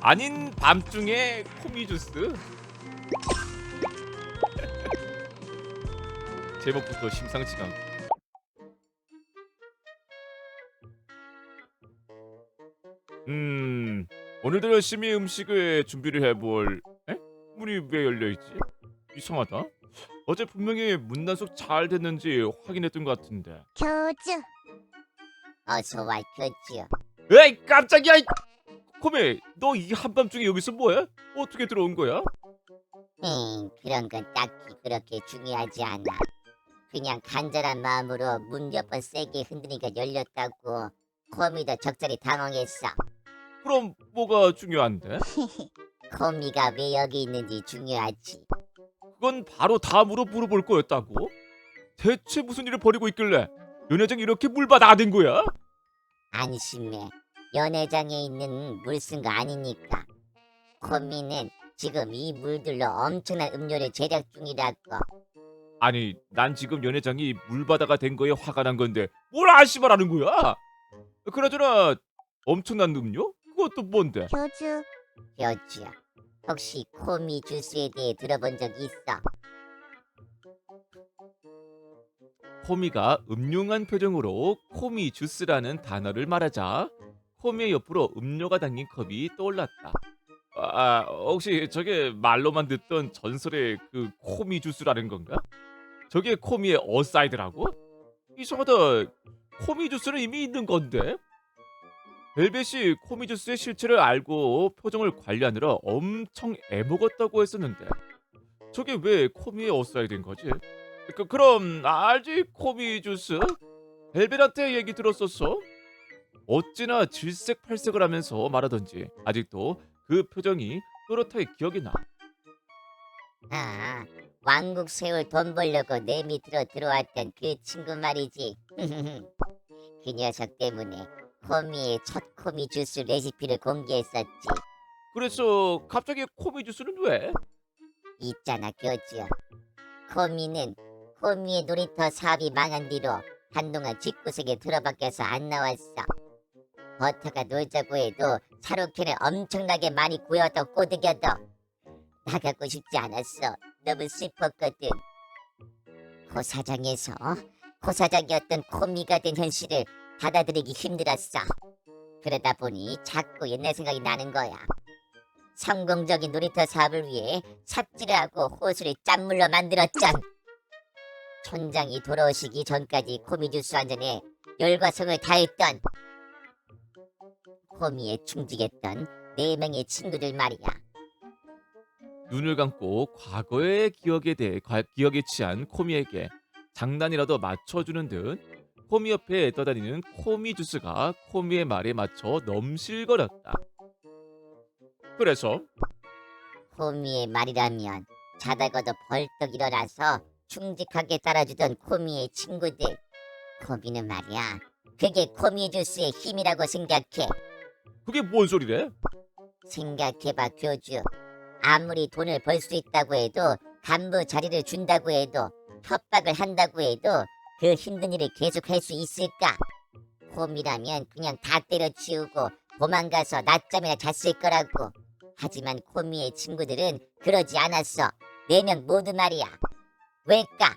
아닌 밤중에 코미 주스. 제목부터 심상치가 않고. 음, 오늘도 열심히 음식을 준비를 해볼. 에? 문이 왜 열려 있지? 이상하다. 어제 분명히 문단속 잘 됐는지 확인했던 것 같은데. 교주 어서 와 교주 에이 깜짝이야! 이- 코미, 너이 한밤중에 여기서 뭐해? 어떻게 들어온 거야? 응 그런 건 딱히 그렇게 중요하지 않아 그냥 간절한 마음으로 문 몇 번 세게 흔드니까 열렸다고 코미도 적절히 당황했어 그럼 뭐가 중요한데? 코미가 왜 여기 있는지 중요하지 그건 바로 다음으로 물어볼 거였다고? 대체 무슨 일을 벌이고 있길래 연회장 이렇게 물바다가 된 거야? 안심해 연회장에 있는 물 쓴 거 아니니까 코미는 지금 이 물들로 엄청난 음료를 제작 중이라고 아니 난 지금 연회장이 물바다가 된 거에 화가 난 건데 뭘 안심하라는 거야? 그나저나 엄청난 음료? 그것도 뭔데? 교주 교주야 혹시 코미 주스에 대해 들어본 적 있어? 코미가 음흉한 표정으로 코미 주스라는 단어를 말하자 코미의 옆으로 음료가 담긴 컵이 떠올랐다. 아, 혹시 저게 말로만 듣던 전설의 그 코미 주스라는 건가? 저게 코미의 어사이드라고? 이상하다. 코미 주스는 이미 있는 건데. 벨벳이 코미 주스의 실체를 알고 표정을 관리하느라 엄청 애먹었다고 했었는데 저게 왜 코미의 어사이드인 거지? 그, 그럼 알지 코미 주스? 벨벳한테 얘기 들었었어? 어찌나 질색팔색을 하면서 말하던지 아직도 그 표정이 또렷하게 기억이 나. 아, 왕국 세울 돈 벌려고 내 밑으로 들어왔던 그 친구 말이지. 그 녀석 때문에 코미의 첫 코미 주스 레시피를 공개했었지. 그래서 갑자기 코미 주스는 왜? 있잖아, 교주야. 코미는 코미의 놀이터 사업이 망한 뒤로 한동안 집구석에 들어박혀서 안 나왔어. 버터가 놀자고 해도 사로캔을 엄청나게 많이 구워도 꼬드겨도 나가고 싶지 않았어. 너무 슬펐거든. 고사장에서 고사장이었던 코미가 된 현실을 받아들이기 힘들었어. 그러다 보니 자꾸 옛날 생각이 나는 거야. 성공적인 놀이터 사업을 위해 삽질을 하고 호수를 짠물로 만들었잖. 촌장이 돌아오시기 전까지 코미 주스 한 잔에 열과 성을 다했던 코미에 충직했던 네 명의 친구들 말이야. 눈을 감고 과거의 기억에 대해 과- 기억에 취한 코미에게 장난이라도 맞춰주는 듯 코미 옆에 떠다니는 코미 주스가 코미의 말에 맞춰 넘실거렸다. 그래서 코미의 말이라면 자다가도 벌떡 일어나서 충직하게 따라주던 코미의 친구들. 코미는 말이야. 그게 코미 주스의 힘이라고 생각해. 그게 뭔 소리래? 생각해봐 교주. 아무리 돈을 벌 수 있다고 해도 간부 자리를 준다고 해도 협박을 한다고 해도 그 힘든 일을 계속 할 수 있을까? 곰이라면 그냥 다 때려치우고 도망가서 낮잠이나 잤을 거라고. 하지만 코미의 친구들은 그러지 않았어. 네 명 모두 말이야. 왜까?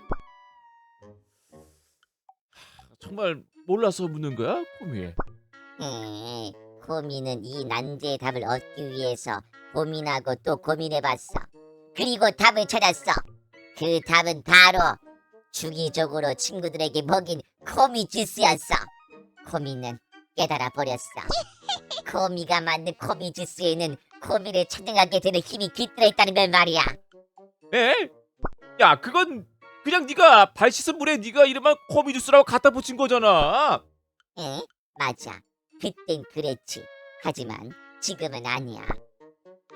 정말 몰라서 묻는 거야, 코미? 에이, 코미는 이 난제의 답을 얻기 위해서 고민하고 또 고민해봤어. 그리고 답을 찾았어. 그 답은 바로 주기적으로 친구들에게 먹인 코미 주스였어. 코미는 깨달아 버렸어. 코미가 만든 코미 주스에는 코미를 찾아가게 되는 힘이 깃들어 있다는 걸 말이야. 에? 야, 그건 그냥 네가 발 씻은 물에 네가 이름한 코미 주스라고 갖다 붙인 거잖아. 에? 맞아. 그땐 그랬지. 하지만 지금은 아니야.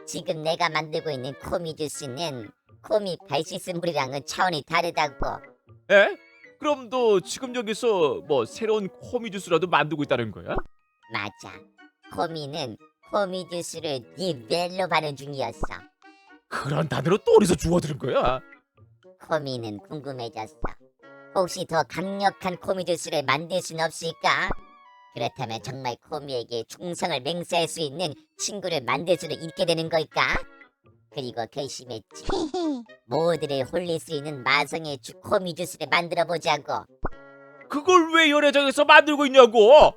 지금 내가 만들고 있는 코미 주스는 코미 발시스 물이랑은 차원이 다르다고. 에? 그럼 너 지금 여기서 뭐 새로운 코미 주스라도 만들고 있다는 거야? 맞아. 코미는 코미 주스를 니벨로 발효 중이었어. 그런 단어로 또 어디서 주워들은 거야? 코미는 궁금해졌어. 혹시 더 강력한 코미 주스를 만들 순 없을까? 그렇다면 정말 코미에게 충성을 맹세할 수 있는 친구를 만들 수도 있게 되는 걸까? 그리고 결심했지. 모두를 홀릴 수 있는 마성의 주 코미 주스를 만들어 보자고. 그걸 왜 연회장에서 만들고 있냐고?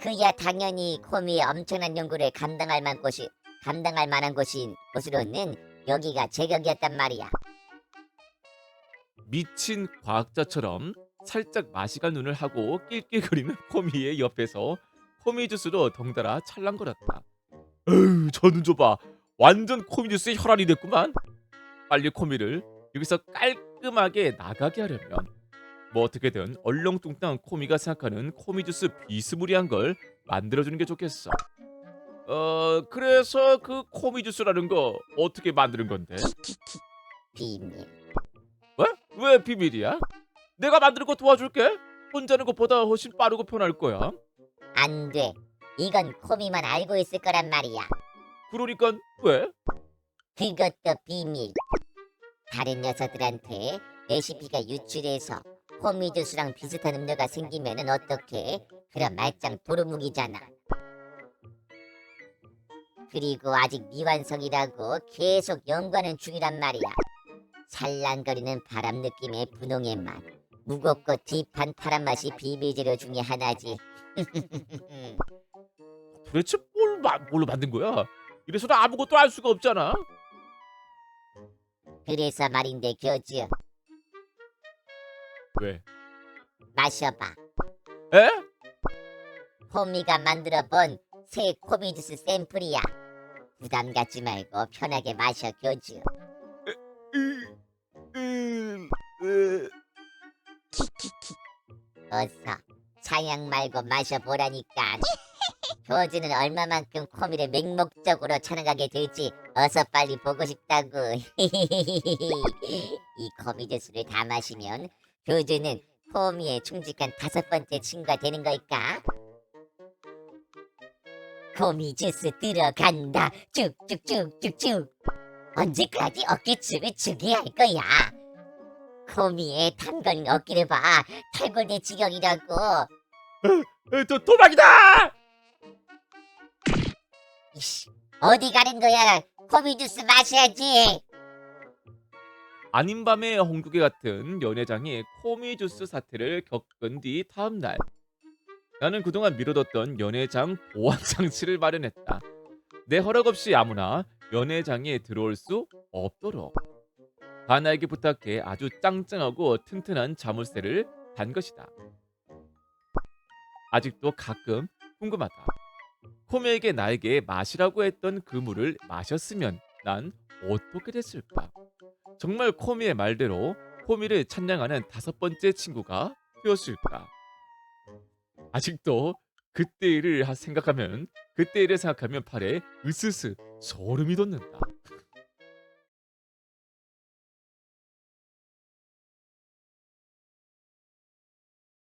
그야 당연히 코미의 엄청난 연구를 감당할 만한 곳이 감당할 만한 곳인 곳으로는 여기가 제격이었단 말이야. 미친 과학자처럼 살짝 마시가 눈을 하고 낄낄거리는 코미의 옆에서 코미 주스도 덩달아 찰랑거렸다. 에휴, 저눈 줘봐. 완전 코미 주스의 혈안이 됐구만. 빨리 코미를 여기서 깔끔하게 나가게 하려면 뭐 어떻게든 얼렁뚱땅 코미가 생각하는 코미 주스 비스무리한 걸 만들어주는 게 좋겠어. 어, 그래서 그 코미 주스라는 거 어떻게 만드는 건데? 비밀. 왜? 왜 비밀이야? 내가 만드는 거 도와줄게. 혼자 하는 것보다 훨씬 빠르고 편할 거야. 안 돼. 이건 코미만 알고 있을 거란 말이야. 그러니까 왜? 그것도 비밀. 다른 녀석들한테 레시피가 유출해서 코미 주스랑 비슷한 음료가 생기면은 어떡해? 그럼 말짱 도루묵이잖아. 그리고 아직 미완성이라고 계속 연구하는 중이란 말이야. 살랑거리는 바람 느낌의 분홍의 맛. 무겁고 딥한 파란 맛이 비밀 재료 중에 하나지. 도대체 뭘 마, 뭘로 만든 거야? 이래서는 아무것도 알 수가 없잖아. 그래서 말인데 교주 왜? 마셔봐. 에? 호미가 만들어 본 새 코미 주스 샘플이야. 부담 갖지 말고 편하게 마셔 교주. 어서 사양 말고 마셔보라니까. 교주는 얼마만큼 코미를 맹목적으로 찾아가게 될지 어서 빨리 보고 싶다고. 이 코미 주스를 다 마시면 교주는 코미의 충직한 다섯 번째 친구가 되는 걸까? 코미 주스 들어간다. 쭉쭉쭉쭉쭉. 언제까지 어깨춤을 추게 할 거야? 코미의 탄건 어깨를 봐. 탈골대 지경이라고. 에, 도, 도박이다! 이씨, 어디 가는 거야? 코미 주스 마셔야지. 아닌 밤의 홍두개 같은 연회장이 코미 주스 사태를 겪은 뒤 다음 날 나는 그동안 미뤄뒀던 연회장 보안 장치를 마련했다. 내 허락 없이 아무나 연회장에 들어올 수 없도록 가나에게 부탁해 아주 짱짱하고 튼튼한 자물쇠를 단 것이다. 아직도 가끔 궁금하다. 코미에게 나에게 마시라고 했던 그 물을 마셨으면 난 어떻게 됐을까? 정말 코미의 말대로 코미를 찬양하는 다섯 번째 친구가 되었을까? 아직도 그때 일을 하- 생각하면 그때 일을 생각하면 팔에 으스스 소름이 돋는다.